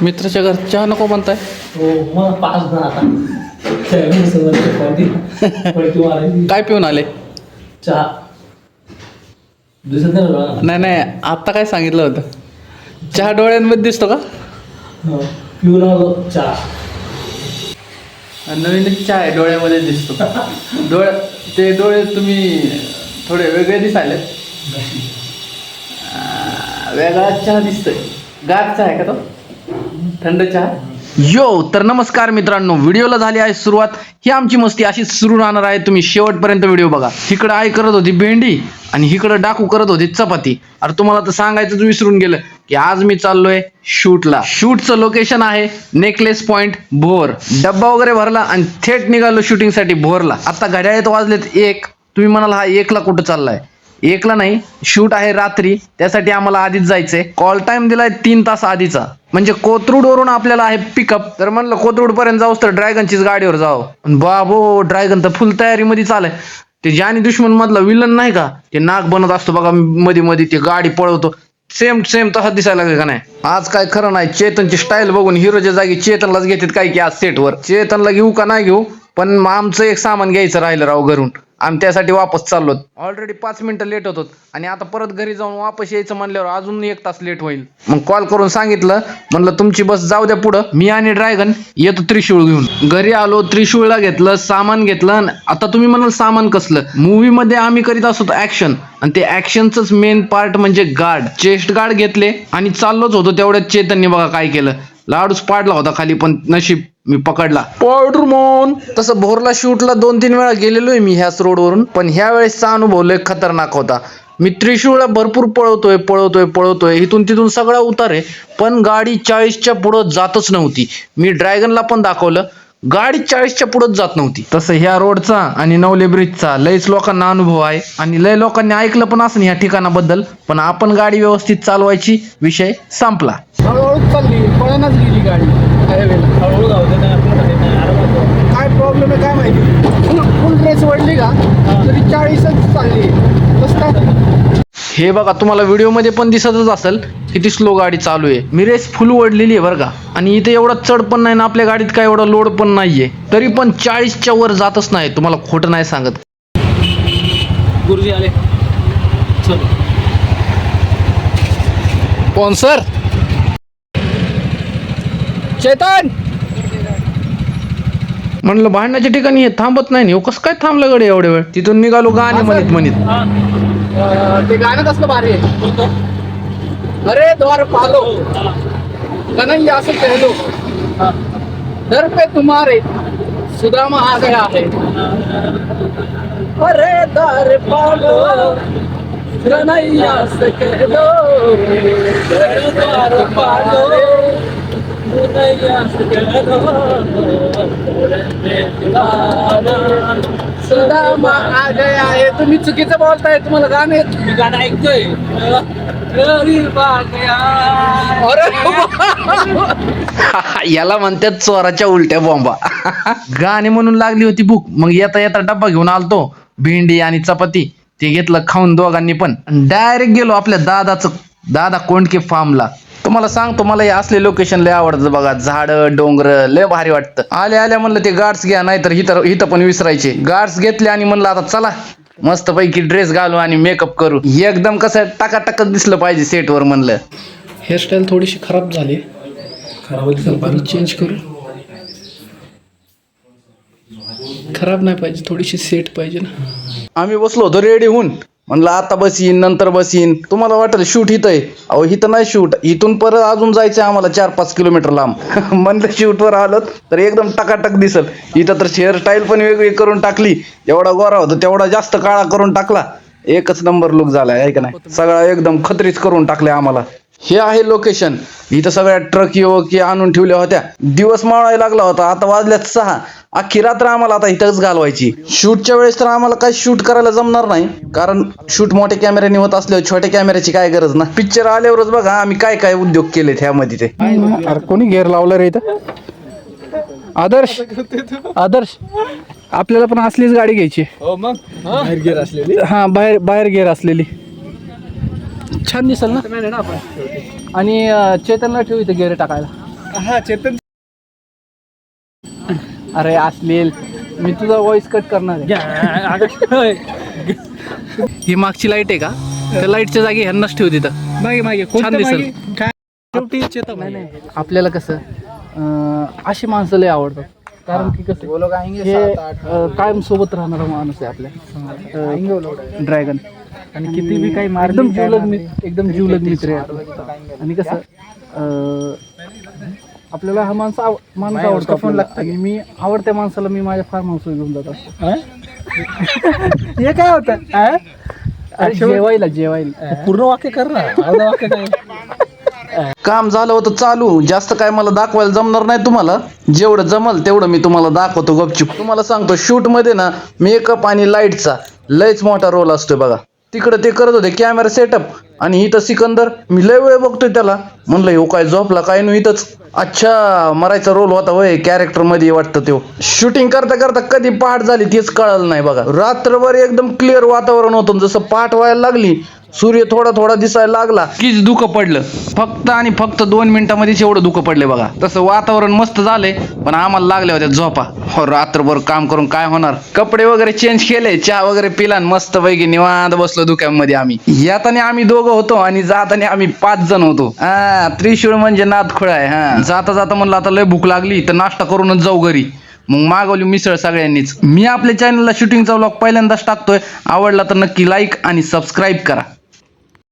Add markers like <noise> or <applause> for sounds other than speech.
मित्राच्या घर चहा नको म्हणताय? हो मग पाच जण आता. काय पिऊन आले? चहा. दिसत नाही? नाही नाही आत्ता काय सांगितलं होतं? चहा डोळ्यांमध्ये दिसतो का? हो. पिऊन आलो चहा. नवीन चहा आहे डोळ्यामध्ये दिसतो. डोळे ते डोळे तुम्ही थोडे वेगळे दिसायले वेगळा चहा दिसतोय. गार चहा आहे का तो? थंड चहा? यो तर नमस्कार मित्रांनो व्हिडिओला झाली आहे सुरुवात. ही आमची मस्ती अशीच सुरू राहणार आहे. तुम्ही शेवटपर्यंत व्हिडिओ बघा. तिकडं आई करत होती भेंडी आणि इकडं डाकू करत होती चपाती. अरे तुम्हाला तर सांगायचं विसरून गेलं की आज मी चाललोय शूटला. शूटचं लोकेशन आहे नेकलेस पॉइंट भोर. डब्बा वगैरे भरला आणि थेट निघालो शूटिंगसाठी भोरला. आता घड्याळेत वाजलेत एक. तुम्ही म्हणाल हा एकला कुठं चाललाय? एकला नाही शूट आहे रात्री त्यासाठी आम्हाला आधीच जायचंय. कॉल टाइम दिलाय तीन तास आधीचा. म्हणजे कोथरूड वरून आपल्याला आहे पिकअप तर म्हणलं कोथरूड पर्यंत जाऊस तर ड्रॅगनचीच गाडीवर जावं. बाबो ड्रॅगन तर फुल तयारीमध्ये चालय ते जानी दुश्मन मधला विलन नाही का ते नाक बनत असतो बघा मध्ये मध्ये ते गाडी पळवतो. सेम सेम तसा दिसायला लागला का नाही? आज काय खरं नाही चेतनची स्टाईल बघून हिरोच्या जागी चेतनलाच घेतात काय की आज सेटवर चेतनला घेऊ का नाही घेऊ पण मग आमचं एक सामान घ्यायचं राहिलं राव घरून. आम्ही त्यासाठी वापस चाललो ऑलरेडी पाच मिनिटं लेट होतो आणि आता परत घरी जाऊन वापस यायचं म्हणल्यावर अजून एक तास लेट होईल. मग कॉल करून सांगितलं. म्हणलं तुमची बस जाऊ द्या पुढं. मी आणि ड्रॅगन येतो त्रिशूळ घेऊन. घरी आलो त्रिशूळला घेतलं सामान घेतलं. आता तुम्ही म्हणाल सामान कसलं? मूवी मध्ये आम्ही करीत असतो ऍक्शन आणि ते ऍक्शनच मेन पार्ट म्हणजे गार्ड चेस्ट गार्ड घेतले आणि चाललोच होतो तेवढ्यात चेतनने बघा काय केलं. लाडूच पाडला होता खाली पण नशीब मी पकडला. स्पायडरमॅन तसं भोरला शूटला दोन तीन वेळा गेलेलोय मी ह्याच रोडवरून. पण ह्या वेळेसचा अनुभव लय खतरनाक होता. मी त्रिशूळला भरपूर पळवतोय पळवतोय पळवतोय. इथून तिथून सगळा उतार आहे. पण गाडी चाळीसच्या पुढं जातच नव्हती. मी ड्रॅगनला पण दाखवलं. गाडी चाळीसच्या पुढंच जात नव्हती. तसं ह्या रोडचा आणि नवले ब्रिजचा लयच लोकांना अनुभव आहे. आणि लय लोकांनी ऐकलं पण असं ह्या ठिकाणाबद्दल. पण आपण गाडी व्यवस्थित चालवायची विषय संपला. हळूहळू चालली. पळणच गेली गाडी. हळूहळू जाऊ दे नाही आपलं काही नाही आरामात जाऊ. काय प्रॉब्लेम आहे काय माहिती फुल फुल रेस वडली का तरी चाळीसच चालली कसं काय हे बघा तुम्हाला व्हिडिओमध्ये पण दिसतच असेल किती स्लो गाडी चालू आहे. मी रेस फुल ओढलेली आहे बरं का. आणि इथे एवढा चढ पण नाही ना आपल्या गाडीत काय एवढा लोड पण नाहीये. तरी पण चाळीसच्या वर जातच नाही तुम्हाला खोटं नाही सांगत. गुरुजी आले. चलो. कोण सर? चेतन! म्हणलं भांडण्याच्या ठिकाणी हे थांबत नाही ना. कसं काय थांबलं गडे एवढे वेळ? तिथून निघालो गाणे म्हणत म्हणत. ते गाणं कसलं भारी अरे द्वार पालो कन्हैया से कह दो दर पे तुम्हारे सुदामा आ गया है अरे द्वार पालो कन्हैया से कह दो दर द्वार पालो कन्हैया से कह दो सुदामा आ गया है तुम्ही चुकीचं बोलताय तुम्हाला गाणं येत मी गाणं ऐकतोय. अरे <laughs> याला म्हणतात चोराच्या उलट्या बॉम्बा <laughs> गाणे म्हणून लागली होती भूक. मग येता येता डब्बा घेऊन आलतो. भेंडी आणि चपाती. ते घेतलं खाऊन दोघांनी पण. डायरेक्ट गेलो आपल्या दादाचं दादा कोंडके फार्मला तुम्हाला सांगतो मला हे असले लोकेशन लय आवडतं बघा. झाड डोंगर लय भारी वाटतं. आल्या आल्या म्हणलं ते गार्ड्स घ्या नाहीतर इथं इथं पण विसरायचे. गार्ड्स घेतले आणि म्हणलं आता चला. मस्त पैकी ड्रेस घालू आणि मेकअप करू. एकदम कसं टाकाटाकच दिसलं पाहिजे सेटवर म्हणलं. हेअरस्टाईल थोडीशी खराब झाली. खराब चेंज करू. खराब नाही पाहिजे थोडीशी सेट पाहिजे ना. आम्ही बसलो होतो रेडी होऊन म्हणलं आता बसीन नंतर बसीन. तुम्हाला वाटलं शूट इथं आहे अहो इथं नाही शूट. इथून परत अजून जायचं आम्हाला चार पाच किलोमीटर लांब. <laughs> म्हणलं शूटवर आलं तर एकदम टकाटक दिसल. इथं तर हेअरस्टाईल पण वेगळी करून टाकली. जेवढा गोरा होता तेवढा जास्त काळा करून टाकला. एकच नंबर लुक झालाय आहे का नाही सगळा एकदम खत्रीच करून टाकले आम्हाला. हे आहे लोकेशन इथं सगळ्या ट्रक की आणून ठेवल्या होत्या. दिवस मावळायला लागला होता. आता वाजल्यात सहा. अख्खी रात्र आम्हाला आता इथंच घालवायची. शूटच्या वेळेस तर आम्हाला काही शूट करायला जमणार नाही. कारण शूट मोठ्या कॅमेऱ्याने होत असल्यावर छोट्या कॅमेऱ्याची काय गरज ना? पिक्चर आल्यावरच बघा आम्ही काय काय उद्योग केलेत ह्यामध्ये ते. अरे कोणी घेर लावलं रे इथं? आदर्श आदर्श आपल्याला पण असलीच गाडी घ्यायची. हो मग? बाहेर गेर असलेली. छान दिसल ना? आणि अं, चेतनला ठेव इथं गेअर टाकायला. हा चेतन. अरे असलेल मी तुझा वॉइस कट करणार आहे. ही मागची लाइट आहे का? त्या लाईटच्या जागी ह्यांनाच ठेव तिथं. मागे मागे. छान दिसेल. काय? शेवटी चेतन आपल्याला कसं अं, अशी माणसं लय आवडतात. कारण की कसं हे अं, कायम सोबत राहणारा माणूस आहे आपल्या ड्रॅगन आणि किती बी काही एकदम जीवलग मित्र एकदम जीवलग मित्र आहे. आणि कसं अं, आपल्याला हा माणूस आव माणूस आवडतो आपल्याला. आणि मी आवडत्या माणसाला मी माझ्या फार्म हाऊसवर घेऊन जातो. हे? काय होतं? अरे जेवायला जेवायला. पूर्ण वाक्य कर ना. अर्ध वाक्य काय काम झालं होतं चालू. जास्त काय मला दाखवायला जमणार नाही तुम्हाला. जेवढं जमल तेवढं मी तुम्हाला दाखवतो गपचूप. तुम्हाला सांगतो शूटमध्ये ना मेकअप आणि लाईटचा लयच मोठा रोल असतोय बघा. तिकडं ते करत होते कॅमेरा सेटअप आणि इथं सिकंदर मी लय वेळ बघतोय त्याला. म्हणलं हो काय झोपला काय नाही इथंच. अच्छा मरायचा रोल होता होय कॅरेक्टरमध्ये वाटतं तो शूटिंग करता करता कधी पहाट झाली तेच कळलं नाही बघा. रात्रभर एकदम क्लिअर वातावरण होतं जसं पहाट व्हायला लागली सूर्य थोडा थोडा दिसायला लागला. कीच दुःख पडलं? फक्त आणि फक्त दोन मिनिटामध्येच एवढं दुःख पडले बघा. तसं वातावरण मस्त झालंय पण आम्हाला लागल्या होत्या झोपा. हो रात्रभर काम करून काय होणार? कपडे वगैरे चेंज केले चहा वगैरे पिला मस्त पैकी निवांत बसलो दुकानमध्ये आम्ही. येताना आम्ही दोघं होतो आणि जाताना आम्ही पाच जण होतो. हा त्रिशूळ म्हणजे नादखोळ आहे हा. जाता जाता म्हणलं आता लय भूक लागली तर नाश्ता करूनच जाऊ घरी. मग मागवली मिसळ सगळ्यांनीच. मी आपल्या चॅनलला शूटिंगचा व्लॉग पहिल्यांदाच टाकतोय. आवडला तर नक्की लाईक आणि सबस्क्राईब करा.